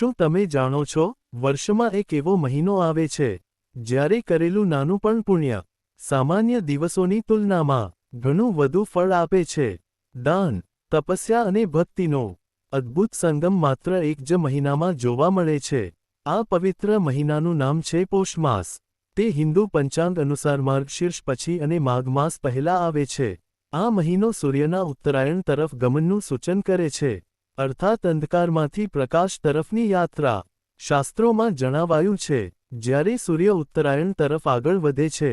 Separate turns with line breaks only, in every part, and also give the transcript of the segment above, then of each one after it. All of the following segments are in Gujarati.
શું તમે જાણો છો, વર્ષમાં એક એવો મહિનો આવે છે, જ્યારે કરેલું નાનું પણ પુણ્ય, સામાન્ય દિવસોની તુલનામાં ઘણું વધુ ફળ આપે છે? દાન, તપસ્યા અને ભક્તિનો અદ્ભુત સંગમ માત્ર એક જ મહિનામાં જોવા મળે છે. આ પવિત્ર મહિનાનું નામ છે પોષ માસ તે હિન્દુ પંચાંગ અનુસાર માર્ગશીર્ષ પછી અને માઘ માસ પહેલા આવે છે. આ મહિનો સૂર્યના ઉત્તરાયણ તરફ ગમનનું સૂચન કરે છે. અર્થાત અંધકારમાંથી પ્રકાશ તરફની યાત્રા. શાસ્ત્રોમાં જણાવાયું છે, જ્યારે સૂર્ય ઉત્તરાયણ તરફ આગળ વધે છે,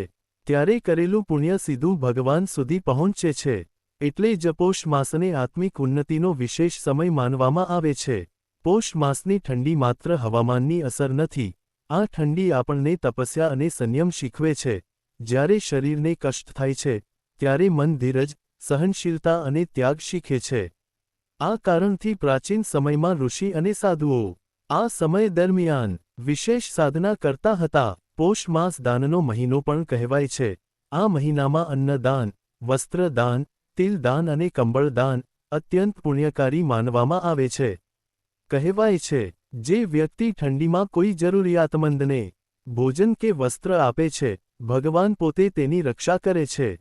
ત્યારે કરેલું પુણ્ય સીધું ભગવાન સુધી પહોંચે છે, એટલે જ પોષ માસને આત્મિક ઉન્નતિનો વિશેષ સમય માનવામાં આવે છે. પોષ માસની ઠંડી માત્ર હવામાનની અસર નથી, આ ઠંડી આપણને તપસ્યા અને સંયમ શીખવે છે. જ્યારે શરીરને કષ્ટ થાય છે, ત્યારે મન ધીરજ, સહનશીલતા અને ત્યાગ શીખે છે. આ કારણથી પ્રાચીન સમયમાં ઋષિ અને સાધુઓ આ સમય દરમિયાન વિશેષ સાધના કરતા હતા. પોષ માસ દાનનો મહિનો પણ કહેવાય છે. આ મહિનામાં અન્નદાન, વસ્ત્રદાન, તિલદાન અને કંબળદાન અત્યંત પુણ્યકારી માનવામાં આવે છે. કહેવાય છે, જે વ્યક્તિ ઠંડીમાં કોઈ જરૂરિયાતમંદને ભોજન કે વસ્ત્ર આપે છે, ભગવાન પોતે તેની રક્ષા કરે છે.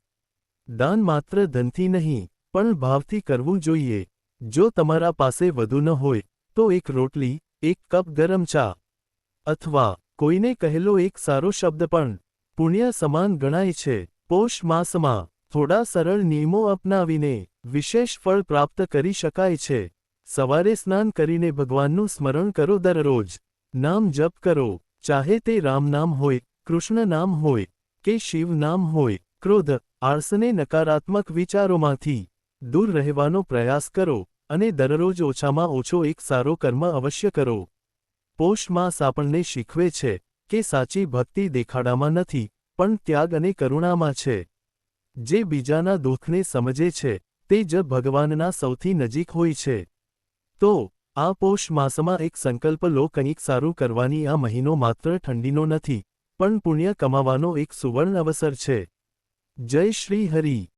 દાન માત્ર ધનથી નહીં, પણ ભાવથી કરવું જોઈએ. જો તમારા પાસે વધુ ન હોય, તો એક રોટલી, એક કપ ગરમ ચા, અથવા કોઈને કહેલો એક સારો શબ્દ પણ. પુણ્ય સમાન ગણાય છે. પોષ માસમાં થોડા સરળ નિયમો અપનાવીને વિશેષ ફળ પ્રાપ્ત કરી શકાય છે. સવારે સ્નાન કરીને ભગવાનનું સ્મરણ કરો દરરોજ. નામ જપ કરો. ચાહે તે રામ નામ હોય, કૃષ્ણ નામ હોય, કે શિવ નામ હોય, ક્રોધ, આળસને નકારાત્મક વિચારોમાંથી દૂર રહેવાનો પ્રયાસ કરો. અને દરરોજ ઓછામાં ઓછો એક સારો કર્મ અવશ્ય કરો. પોષ માસ આપણને શીખવે છે કે સાચી ભક્તિ દેખાડામાં નથી, પણ ત્યાગ અને કરુણામાં છે. જે બીજાના દુઃખને સમજે છે, તે જ ભગવાનના સૌથી નજીક હોય છે. તો, આ પોષ માસમાં એક સંકલ્પ લો, કંઈક સારું કરવાની આ મહિનો માત્ર ઠંડીનો નથી, પણ પુણ્ય કમાવાનો એક સુવર્ણ અવસર છે. જય શ્રી હરિ!